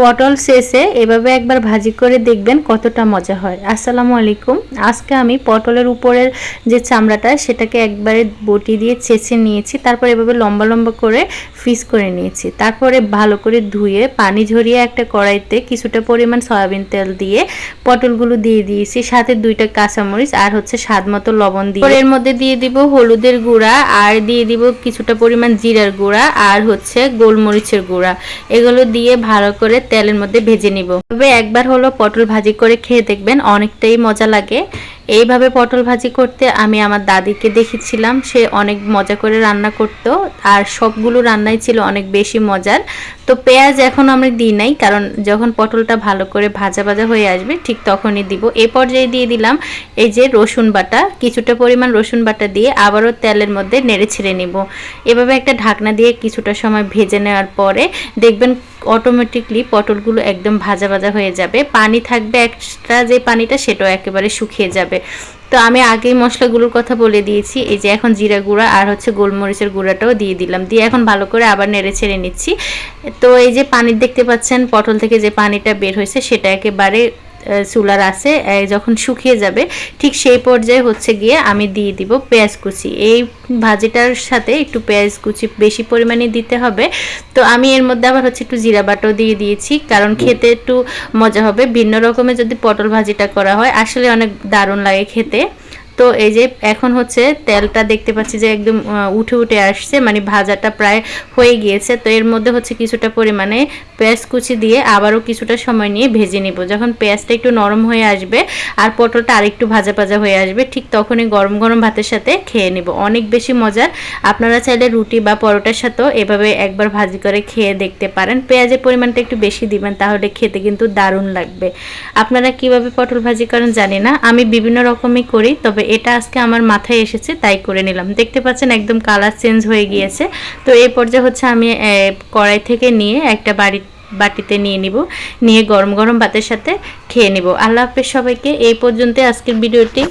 পটল শেষে এভাবে একবার ভাজি করে দেখবেন কতটা মজা হয়। আসসালামু আলাইকুম। আজকে আমি পটলের উপরের যে চামড়াটা, সেটাকে একবারে বটি দিয়ে ছেঁচে নিয়েছি, তারপর এভাবে লম্বা লম্বা করে ফিস করে নিয়েছি। তারপরে ভালো করে ধুয়ে, পানি ঝরিয়ে একটা কড়াইতে কিছুটা পরিমাণ সয়াবিন তেল দিয়ে পটলগুলো দিয়ে দিয়েছি। সাথে দুইটা কাঁচামরিচ আর হচ্ছে স্বাদ মতো লবণ দিয়ে। এর মধ্যে দিয়ে দিব হলুদের গুঁড়া আর দিয়ে দিব কিছুটা পরিমাণ জিরার গুঁড়া আর হচ্ছে গোলমরিচের গুঁড়া। এগুলো দিয়ে ভালো করে তেলের মধ্যে ভেজে নিব। তবে একবার হলো পটল ভাজি করে খেয়ে দেখবেন অনেকটাই মজা লাগে। এইভাবে পটল ভাজি করতে আমি আমার দাদিকে দেখেছিলাম। সে অনেক মজা করে রান্না করত আর সবগুলো রান্নাই ছিল অনেক বেশি মজার। তো পেঁয়াজ এখন আমি দিই নাই, কারণ যখন পটলটা ভালো করে ভাজা ভাজা হয়ে আসবে ঠিক তখনই দিব। এই পর্যায়ে দিয়ে দিলাম এই যে রসুন বাটা, কিছুটা পরিমাণ রসুন বাটা দিয়ে আবারও তেলের মধ্যে নেড়ে ছেড়ে নিব। এভাবে একটা ঢাকনা দিয়ে কিছুটা সময় ভেজে নেওয়ার পরে দেখবেন অটোমেটিকলি পটলগুলো একদম ভাজা ভাজা হয়ে যাবে। পানি থাকবে এক্সট্রা যে পানিটা, সেটাও একেবারে শুকিয়ে যাবে। তো আমি আগেই মশলাগুলোর কথা বলে দিয়েছি, এই যে এখন জিরা গুঁড়া আর হচ্ছে গোলমরিচের গুঁড়াটাও দিয়ে দিলাম। দিয়ে এখন ভালো করে আবার নেড়ে ছেড়ে নিচ্ছি। তো এই যে পানির দেখতে পাচ্ছেন, পটল থেকে যে পানিটা বের হয়েছে সেটা একেবারে চুলার আছে যখন শুকিয়ে যাবে ঠিক সেই পর্যায়ে হচ্ছে গিয়ে আমি দিয়ে দিব পেঁয়াজ কুচি। এই ভাজিটার সাথে একটু পেঁয়াজ কুচি বেশি পরিমাণে দিতে হবে। তো আমি এর মধ্যে আবার হচ্ছে একটু জিরা বাটাও দিয়ে দিয়েছি কারণ খেতে একটু মজা হবে। ভিন্ন রকমের যদি পটল ভাজিটা করা হয় আসলে অনেক দারুণ লাগে খেতে। তো এই যে এখন হচ্ছে তেলটা দেখতে পাচ্ছি যে একদম উঠে উঠে আসছে মানে ভাজাটা প্রায় হয়ে গিয়েছে। তো এর মধ্যে হচ্ছে কিছুটা পরিমাণে পেঁয়াজ কুচি দিয়ে আবারও কিছুটা সময় নিয়ে ভেজে নিব। যখন পেঁয়াজটা একটু নরম হয়ে আসবে আর পটলটা আরেকটু ভাজা ভাজা হয়ে আসবে, ঠিক তখনই গরম গরম ভাতের সাথে খেয়ে নিব। অনেক বেশি মজার। আপনারা চাইলে রুটি বা পরোটার সাথেও এভাবে একবার ভাজি করে খেয়ে দেখতে পারেন। পেঁয়াজের পরিমাণটা একটু বেশি দিবেন, তাহলে খেতে কিন্তু দারুণ লাগবে। আপনারা কীভাবে পটল ভাজি করেন জানি না। আমি বিভিন্ন রকমই করি, তবে এটা আজকে আমার মাথায় এসেছে, তাই করে নিলাম। দেখতে পাচ্ছেন একদম কালার চেঞ্জ হয়ে গিয়েছে। তো এই পর্যায়ে হচ্ছে আমি কড়াই থেকে নিয়ে একটা বাড়ি বাটিতে নিয়ে নিব। নিয়ে গরম গরম ভাতের সাথে খেয়ে নিব। আল্লাহ হাফেজ সবাইকে। এই পর্যন্ত আজকের ভিডিওটি।